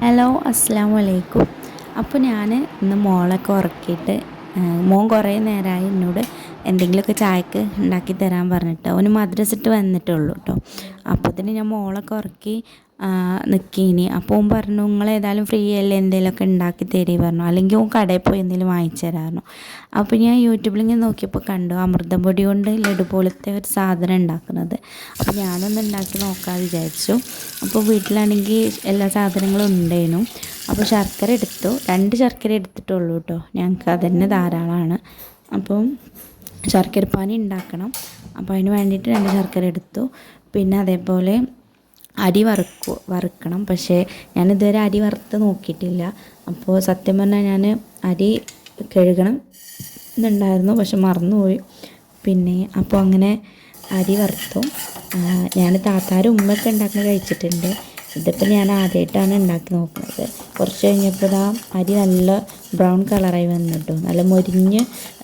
Hello അസ്സാം വലൈക്കും അപ്പോൾ ഞാൻ ഇന്ന് മോളൊക്കെ ഉറക്കിയിട്ട് മോൻ കുറേ നേരമായി എന്നോട് എന്തെങ്കിലുമൊക്കെ ചായക്ക് ഉണ്ടാക്കി തരാൻ പറഞ്ഞിട്ട് അവന് മദ്രസിട്ട് വന്നിട്ടുള്ളൂ കേട്ടോ അപ്പോഴത്തേന് ഞാൻ മോളൊക്കെ ഉറക്കി നിൽക്കീനി അപ്പോൾ ഓൻ പറഞ്ഞു നിങ്ങൾ ഏതായാലും ഫ്രീ അല്ലേ? എന്തെങ്കിലുമൊക്കെ ഉണ്ടാക്കി തരി പറഞ്ഞു. അല്ലെങ്കിൽ ഓൻ കടയിൽ പോയി എന്തെങ്കിലും വാങ്ങിച്ചു തരാമായിരുന്നു അപ്പോൾ ഞാൻ യൂട്യൂബിൽ ഇങ്ങനെ നോക്കിയപ്പോൾ കണ്ടു അമൃതം പൊടി കൊണ്ട് ലഡു പോലത്തെ ഒരു സാധനം ഉണ്ടാക്കുന്നത്. അപ്പോൾ ഞാനൊന്ന് ഉണ്ടാക്കി നോക്കാമെന്ന് വിചാരിച്ചു. അപ്പോൾ വീട്ടിലാണെങ്കിൽ എല്ലാ സാധനങ്ങളും ഉണ്ടായിരുന്നു അപ്പോൾ ശർക്കര എടുത്തു. രണ്ട് ശർക്കര എടുത്തിട്ടുള്ളൂ കേട്ടോ. ഞങ്ങൾക്ക് അതന്നെ ധാരാളമാണ് അപ്പം ശർക്കരപ്പാനി ഉണ്ടാക്കണം. അപ്പോൾ അതിന് വേണ്ടിയിട്ട് രണ്ട് ശർക്കര എടുത്തു. പിന്നെ അതേപോലെ അരി വറുക്കു വറുക്കണം. പക്ഷേ ഞാനിതുവരെ അരി വറുത്ത് നോക്കിയിട്ടില്ല. അപ്പോൾ സത്യം പറഞ്ഞാൽ ഞാൻ അരി കഴുകണം എന്നുണ്ടായിരുന്നു. പക്ഷെ മറന്നുപോയി. പിന്നെ അപ്പോൾ അങ്ങനെ അരി വറുത്തു. ഞാൻ താത്താരും ഉമ്മയൊക്കെ ഉണ്ടാക്കുന്ന കഴിച്ചിട്ടുണ്ട്. ഇതിപ്പോൾ ഞാൻ ആദ്യമായിട്ടാണ് ഉണ്ടാക്കി നോക്കുന്നത്. കുറച്ച് കഴിഞ്ഞപ്പോൾ ഇതാ അരി നല്ല ബ്രൗൺ കളറായി വന്നിട്ടു. നല്ല മുരിഞ്ഞ്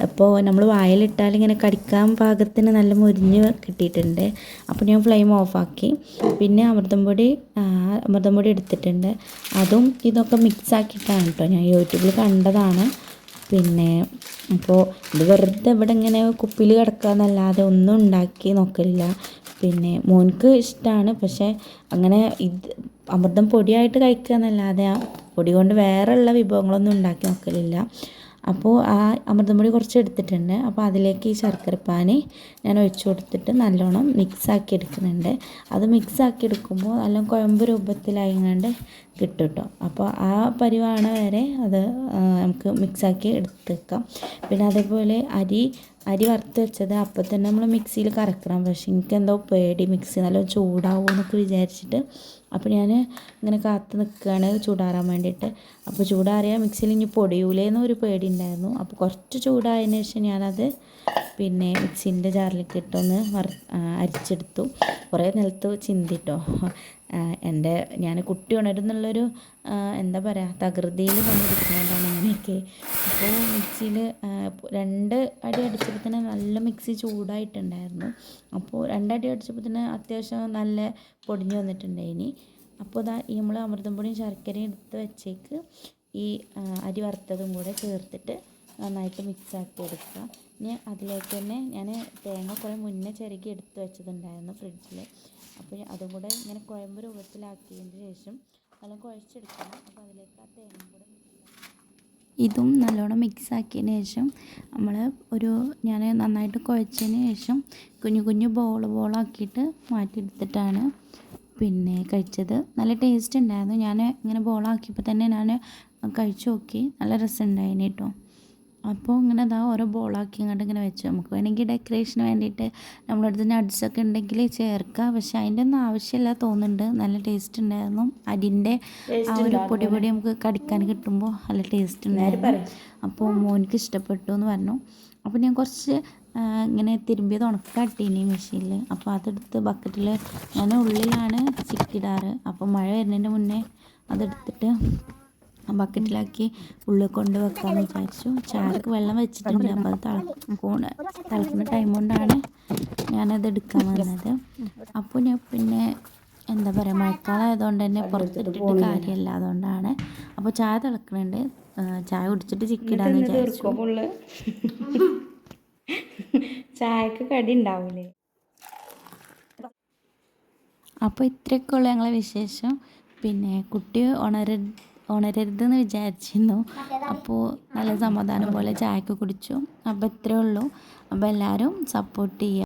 ഇപ്പോൾ നമ്മൾ വായിലിട്ടാൽ ഇങ്ങനെ കടിക്കാൻ പാകത്തിന് നല്ല മുരിഞ്ഞ് കിട്ടിയിട്ടുണ്ട്. അപ്പോൾ ഞാൻ ഫ്ലെയിം ഓഫാക്കി പിന്നെ അമൃതം പൊടി അമൃതം പൊടി എടുത്തിട്ടുണ്ട്. അതും ഇതൊക്കെ മിക്സ് ആക്കിയിട്ടാണ് കേട്ടോ ഞാൻ യൂട്യൂബിൽ കണ്ടതാണ്. പിന്നെ അപ്പോൾ ഇത് വെറുതെ ഇവിടെ ഇങ്ങനെ കുപ്പിയിൽ കിടക്കുക എന്നല്ലാതെ ഒന്നും ഉണ്ടാക്കി നോക്കലില്ല. പിന്നെ മോൻക്ക് ഇഷ്ടമാണ് പക്ഷേ അങ്ങനെ ഇത് അമൃതം പൊടിയായിട്ട് കഴിക്കുക എന്നല്ലാതെ ആ പൊടി കൊണ്ട് വേറെയുള്ള വിഭവങ്ങളൊന്നും ഉണ്ടാക്കി നോക്കലില്ല. അപ്പോൾ ആ അമൃതം പൊടി കുറച്ച് എടുത്തിട്ടുണ്ട്. അപ്പോൾ അതിലേക്ക് ഈ ശർക്കരപ്പാനി ഞാൻ ഒഴിച്ചു കൊടുത്തിട്ട് നല്ലോണം മിക്സ് ആക്കി എടുക്കുന്നുണ്ട്. അത് മിക്സ് ആക്കി എടുക്കുമ്പോൾ നല്ല കുഴമ്പ് രൂപത്തിലായിങ്ങാണ്ട് കിട്ടും കേട്ടോ അപ്പോൾ ആ പരിവാണ വരെ അത് നമുക്ക് മിക്സാക്കി എടുത്തേക്കാം. പിന്നെ അതേപോലെ അരി അരി വറുത്ത് വെച്ചത് അപ്പോൾ തന്നെ നമ്മൾ മിക്സിയിൽ കറക്കണം. പക്ഷേ എനിക്കെന്തോ പേടി. മിക്സി നല്ല ചൂടാവും എന്നൊക്കെ വിചാരിച്ചിട്ട് അപ്പോൾ ഞാൻ ഇങ്ങനെ കാത്ത് നിൽക്കുകയാണ് ചൂടാറാൻ വേണ്ടിയിട്ട്. അപ്പോൾ ചൂടാറിയാൽ മിക്സിയിൽ ഇനി പൊടിയൂലേ എന്നൊരു പേടി ഉണ്ടായിരുന്നു. അപ്പോൾ കുറച്ച് ചൂടായതിന് ശേഷം ഞാനത് പിന്നെ മിക്സിന്റെ ജാറിലേക്ക് ഇട്ടൊന്ന് വറ അരിച്ചെടുത്തു. കുറേ നിലത്ത് ചിന്തിട്ടോ. എന്റെ ഞാൻ കുട്ടി ഉണരുന്നുള്ളൊരു എന്താ പറയുക തകൃതിയിൽ പണിയെടുക്കുന്നതുകൊണ്ടാണ് അങ്ങനെയൊക്കെ അപ്പോൾ മിക്സിയിൽ രണ്ട് അടി അടിച്ചപ്പോൾ തന്നെ നല്ല മിക്സി ചൂടായിട്ടുണ്ടായിരുന്നു. അപ്പോൾ രണ്ടടി അടിച്ചപ്പോൾ തന്നെ അത്യാവശ്യം നല്ല പൊടിഞ്ഞു വന്നിട്ടുണ്ടായിനി അപ്പോൾ ഇതാ ഈ നമ്മൾ അമൃതം പൊടിയും ശർക്കരയും എടുത്ത് വെച്ചേക്ക് ഈ അരി വറുത്തതും കൂടെ ചേർത്തിട്ട് നന്നായിട്ട് മിക്സാക്കി എടുക്കുക. ഇനി അതിലേക്ക് തന്നെ ഞാൻ തേങ്ങ കുറേ മുന്നേ ചിരകി എടുത്ത് വെച്ചതുണ്ടായിരുന്നു ഫ്രിഡ്ജിൽ അപ്പോൾ അതും കൂടെ ഇങ്ങനെ കുഴമ്പ് രൂപത്തിലാക്കിയതിന് ശേഷം നല്ല കുഴച്ചെടുക്കണം. അപ്പോൾ അതിലേക്ക് ആ തേങ്ങ കൂടെ ഇതും നല്ലോണം മിക്സ് ആക്കിയതിന് ശേഷം നമ്മൾ ഒരു ഞാൻ നന്നായിട്ട് കുഴച്ചതിന് ശേഷം കുഞ്ഞു കുഞ്ഞു ബോൾ ബോളാക്കിയിട്ട് മാറ്റിയെടുത്തിട്ടാണ് പിന്നെ കഴിച്ചത്. നല്ല ടേസ്റ്റ് ഉണ്ടായിരുന്നു. ഞാൻ ഇങ്ങനെ ബോളാക്കിയപ്പോൾ തന്നെ ഞാൻ കഴിച്ചു നോക്കി. നല്ല രസമുണ്ടായിരുന്നു കേട്ടോ. അപ്പോൾ ഇങ്ങനെ അതാ ഓരോ ബോളാക്കി ഇങ്ങോട്ട് ഇങ്ങനെ വെച്ചു നമുക്ക് വേണമെങ്കിൽ ഡെക്കറേഷന് വേണ്ടിയിട്ട് നമ്മളടുത്ത് നട്ട്സൊക്കെ ഉണ്ടെങ്കിൽ ചേർക്കാം. പക്ഷെ അതിന്റെ ഒന്നും ആവശ്യമില്ല തോന്നുന്നുണ്ട്. നല്ല ടേസ്റ്റ് ഉണ്ടായിരുന്നു. അരിന്റെ ആ ഒരു പൊടി പൊടി നമുക്ക് കടിക്കാൻ കിട്ടുമ്പോൾ നല്ല ടേസ്റ്റ് ഉണ്ടായിരുന്നു. അപ്പോൾ മോനിക്ക് ഇഷ്ടപ്പെട്ടു എന്ന് പറഞ്ഞു. അപ്പോൾ ഞാൻ കുറച്ച് ഇങ്ങനെ തിരുമ്പിയത് ഉണക്കാട്ടീനി മെഷീനിൽ അപ്പോൾ അതെടുത്ത് ബക്കറ്റിൽ ഞാൻ ഉള്ളിലാണ് ചിക്കിടാറ്. അപ്പോൾ മഴ വരുന്നതിന്റെ മുന്നേ അതെടുത്തിട്ട് ബക്കറ്റിലാക്കി ഉള്ളിൽ കൊണ്ട് വെക്കാമെന്ന് വിചാരിച്ചു. ചായക്ക് വെള്ളം വെച്ചിട്ടുണ്ട്. അപ്പോൾ അത് തിളക്കൂണ് തിളക്കുന്ന ടൈം കൊണ്ടാണ് ഞാനത് എടുക്കാൻ വന്നത്. അപ്പോൾ ഞാൻ പിന്നെ എന്താ പറയുക മഴക്കാലം ആയതുകൊണ്ട് തന്നെ പുറത്തിട്ടിട്ട് കാര്യമല്ല അതുകൊണ്ടാണ്. അപ്പോൾ ചായ തിളക്കണുണ്ട്. ചായ കുടിച്ചിട്ട് ചിക്കിടാന്ന് വിചാരിച്ചു. ചായക്ക് കടി ഉണ്ടാവൂലേ? അപ്പോൾ ഇത്രയൊക്കെ ഉള്ളു ഞങ്ങളെ വിശേഷം. പിന്നെ കുട്ടി ഉണര ഉണരരുതെന്ന് വിചാരിച്ചിരുന്നു. അപ്പോൾ നല്ല സമാധാനം പോലെ ചായയൊക്കെ കുടിച്ചു. അപ്പോൾ ഇത്രയേ ഉള്ളൂ. അപ്പോൾ എല്ലാവരും സപ്പോർട്ട് ചെയ്യുക